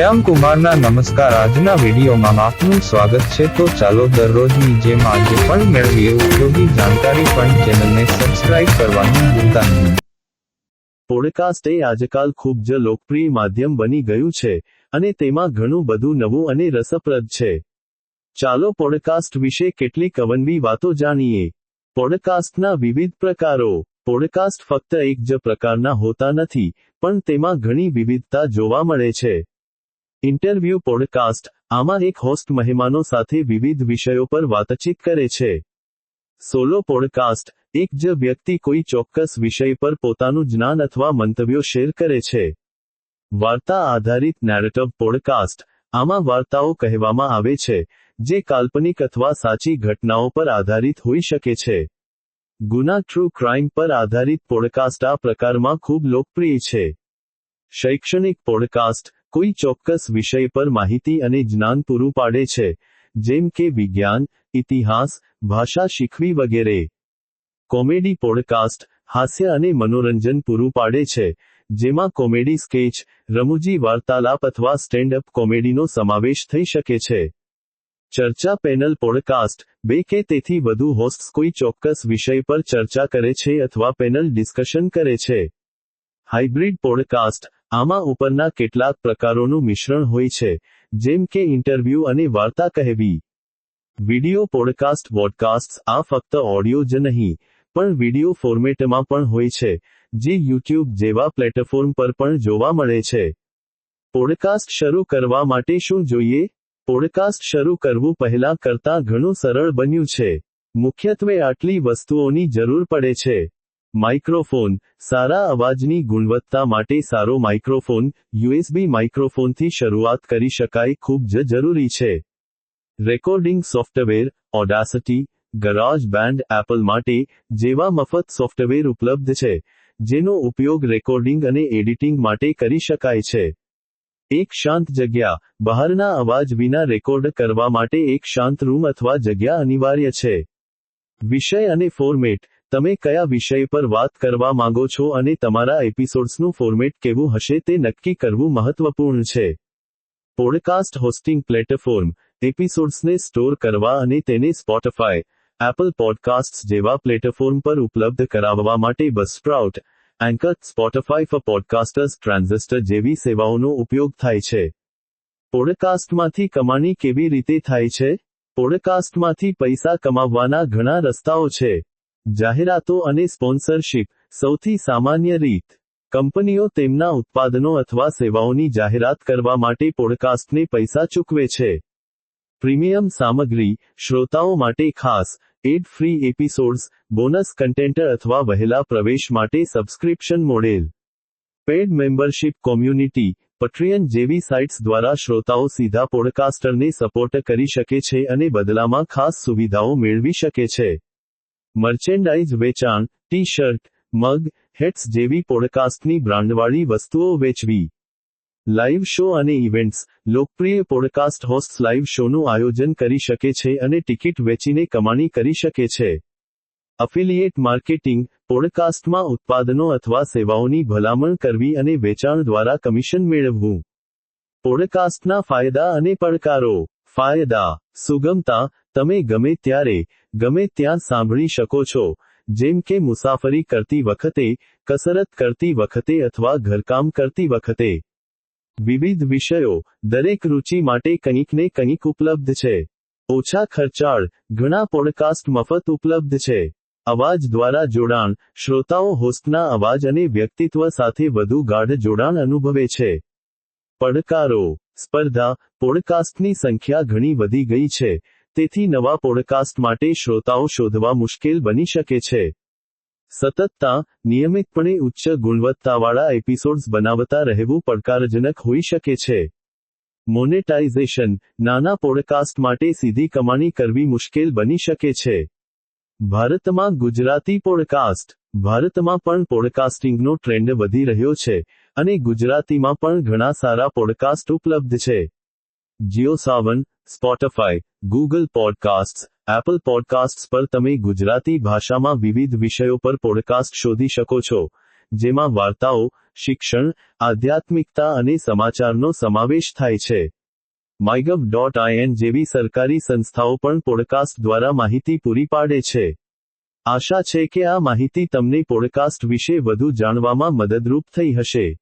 શ્યામ કુમારના નમસ્કાર. આજના વિડીયોમાં આપનું સ્વાગત છે. તો ચાલો દરરોજની જેમ આજે પણ મેળવીએ ઉપયોગી જાણકારી પણ ચેનલને સબસ્ક્રાઇબ કરવાનું ભૂલતા નહીં. પોડકાસ્ટ એ આજકાલ ખૂબ જ લોકપ્રિય માધ્યમ બની ગયું છે અને તેમાં ઘણું બધું નવું અને રસપ્રદ છે. ચાલો પોડકાસ્ટ વિશે કેટલીક અવનવી વાતો જાણીએ. પોડકાસ્ટના વિવિધ પ્રકારો. પોડકાસ્ટ ફક્ત એક જ પ્રકારના હોતા નથી, પણ તેમાં ઘણી વિવિધતા જોવા મળે છે. ઇન્ટરવ્યૂ પોડકાસ્ટ આમાં એક હોસ્ટ મહેમાનો સાથે વિવિધ વિષયો પર વાતચીત કરે છે. સોલો પોડકાસ્ટ એક જ વ્યક્તિ કોઈ ચોક્કસ વિષય પર પોતાનું જ્ઞાન અથવા મંતવ્યો શેર કરે છે. વાર્તા આધારિત નેરેટિવ પોડકાસ્ટ આમાં વાર્તાઓ કહેવામાં આવે છે, જે કાલ્પનિક અથવા સાચી ઘટનાઓ પર આધારિત હોઈ શકે છે. ગુના ટ્રુ ક્રાઇમ પર આધારિત પોડકાસ્ટ આ પ્રકારમાં ખૂબ લોકપ્રિય છે. શૈક્ષણિક પોડકાસ્ટ કોઈ ચોક્કસ વિષય પર માહિતી અને જ્ઞાન પૂરું પાડે છે, જેમ કે વિજ્ઞાન, ઇતિહાસ, ભાષા શીખવી વગેરે. કોમેડી પોડકાસ્ટ હાસ્ય અને મનોરંજન પૂરું પાડે છે, જેમાં કોમેડી સ્કેચ, રમૂજી વાર્તાલાપ અથવા સ્ટેન્ડ અપ કોમેડીનો સમાવેશ થઈ શકે છે. ચર્ચા પેનલ પોડકાસ્ટ બે કે તેથી વધુ હોસ્ટ્સ કોઈ ચોક્કસ વિષય પર ચર્ચા કરે છે અથવા પેનલ ડિસ્કશન કરે છે. હાઇબ્રિડ પોડકાસ્ટ આમાં ઉપરના કેટલાક પ્રકારોનું મિશ્રણ હોય છે, જેમ કે ઇન્ટરવ્યૂ અને વાર્તા કહેવી. વિડિયો પોડકાસ્ટ વોડકાસ્ટ આ ફક્ત ઓડિયો જ નહીં, પણ વિડિયો ફોર્મેટમાં પણ હોય છે, જે યુટ્યુબ જેવા પ્લેટફોર્મ પર પણ જોવા મળે છે. પોડકાસ્ટ શરૂ કરવા માટે શું જોઈએ? પોડકાસ્ટ શરૂ કરવું પહેલા કરતાં ઘણું સરળ બન્યું છે. મુખ્યત્વે આટલી વસ્તુઓની જરૂર પડે છે. માઇક્રોફોન, સારા અવાજની ગુણવત્તા માટે સારો માઇક્રોફોન, યુએસબી માઇક્રોફોનથી શરૂઆત કરી શકાય ખૂબ જ જરૂરી છે. Recording software, Audacity, GarageBand Apple માટે જેવા મફત સોફ્ટવેર ઉપલબ્ધ છે, જેનો ઉપયોગ રેકોર્ડિંગ અને એડિટિંગ માટે કરી શકાય છે. એક શાંત જગ્યા, બહારના અવાજ વિના રેકોર્ડ કરવા માટે એક શાંત રૂમ અથવા જગ્યા અનિવાર્ય છે. વિષય અને ફોર્મેટ તમે કયા વિષય પર વાત કરવા માંગો છો અને તમારા એપિસોડ્સનું ફોર્મેટ કેવું હશે તે નક્કી કરવું મહત્વપૂર્ણ છે. પોડકાસ્ટ હોસ્ટિંગ પ્લેટફોર્મ, એપિસોડ્સને સ્ટોર કરવા અને તેને સ્પોટિફાય, એપલ પોડકાસ્ટ જેવા પ્લેટફોર્મ પર ઉપલબ્ધ કરાવવા માટે Buzzsprout Anchor Spotify for podcasters Transistor જેવી સેવાઓનો ઉપયોગ થાય છે. પોડકાસ્ટમાંથી કમાણી કેવી રીતે થાય છે? પોડકાસ્ટમાંથી પૈસા કમાવવાના ઘણા રસ્તાઓ છે. જાહેરાતો અને સ્પોન્સરશિપ, સૌથી સામાન્ય રીત. કંપનીઓ તેમના ઉત્પાદનો અથવા સેવાઓની જાહેરાત કરવા માટે પોડકાસ્ટને પૈસા ચૂકવે છે. પ્રીમિયમ સામગ્રી, શ્રોતાઓ માટે ખાસ, ad free episodes, bonus content અથવા વહેલા પ્રવેશ માટે subscription model. Paid membership community, Patreon જેવી સાઇટ્સ દ્વારા શ્રોતાઓ સીધા પોડકાસ્ટરને સપોર્ટ કરી શકે છે અને બદલામાં ખાસ સુવિધાઓ મેળવી શકે છે. મર્ચેન્ડાઇઝ વેચાણ ટી શર્ટ મગ, હેટ્સ જેવી પોડકાસ્ટની બ્રાન્ડવાળી વસ્તુઓ વેચવી. લાઇવ શો અને ઇવેન્ટ્સ. લોકપ્રિય પોડકાસ્ટ હોસ્ટ લાઇવ શોનું આયોજન કરી શકે છે અને ટિકિટ વેચીને કમાણી કરી શકે છે. Affiliate marketing. પોડકાસ્ટમાં ઉત્પાદનો અથવા સેવાઓની ભલામણ કરવી અને વેચાણ દ્વારા કમિશન મેળવવું. પોડકાસ્ટના ફાયદા અને પડકારો. ફાયદા. સુગમતા. તમે ગમે ત્યારે, ગમે ત્યાં સાંભળી શકો છો, જેમ કે મુસાફરી કરતી વખતે, કસરત કરતી વખતે અથવા ઘરકામ કરતી વખતે. વિવિધ વિષયો, દરેક રુચિ માટે કંઈકને કંઈક ઉપલબ્ધ છે. ઓછા ખર્ચાળ, ઘણા પોડકાસ્ટ મફત ઉપલબ્ધ છે. અવાજ દ્વારા જોડાણ, શ્રોતાઓ હોસ્ટના અવાજ અને વ્યક્તિત્વ સાથે વધુ ગાઢ જોડાણ અનુભવે છે. પડકારો, સ્પર્ધા પોડકાસ્ટની સંખ્યા ઘણી વધી ગઈ છે. તેથી નવા પોડકાસ્ટ માટે શ્રોતાઓ શોધવા મુશ્કેલ બની શકે છે. સતતતા, નિયમિતપણે ઉચ્ચ ગુણવત્તાવાળા એપિસોડ્સ બનાવતા રહેવું પડકારજનક હોઈ શકે છે. મોનેટાઇઝેશન નાના પોડકાસ્ટ માટે સીધી કમાણી કરવી મુશ્કેલ બની શકે છે. ભારતમાં ગુજરાતી પોડકાસ્ટ, ભારતમાં પણ પોડકાસ્ટિંગનો ટ્રેન્ડ વધી રહ્યો છે અને ગુજરાતીમાં પણ ઘણા સારા પોડકાસ્ટ ઉપલબ્ધ છે. Jio Saavn Spotify Google podcast Apple podcasts પર તમે ગુજરાતી ભાષામાં વિવિધ વિષયો પર પોડકાસ્ટ શોધી શકો છો, જેમાં વાર્તાઓ, શિક્ષણ, આધ્યાત્મિકતા અને સમાચારનો સમાવેશ થાય છે. માયગવ ડોટ આઈએન જેવી સરકારી સંસ્થાઓ પણ પોડકાસ્ટ દ્વારા માહિતી પૂરી પાડે છે. આશા છે કે આ માહિતી તમને પોડકાસ્ટ વિશે વધુ જાણવામાં મદદરૂપ થઈ હશે.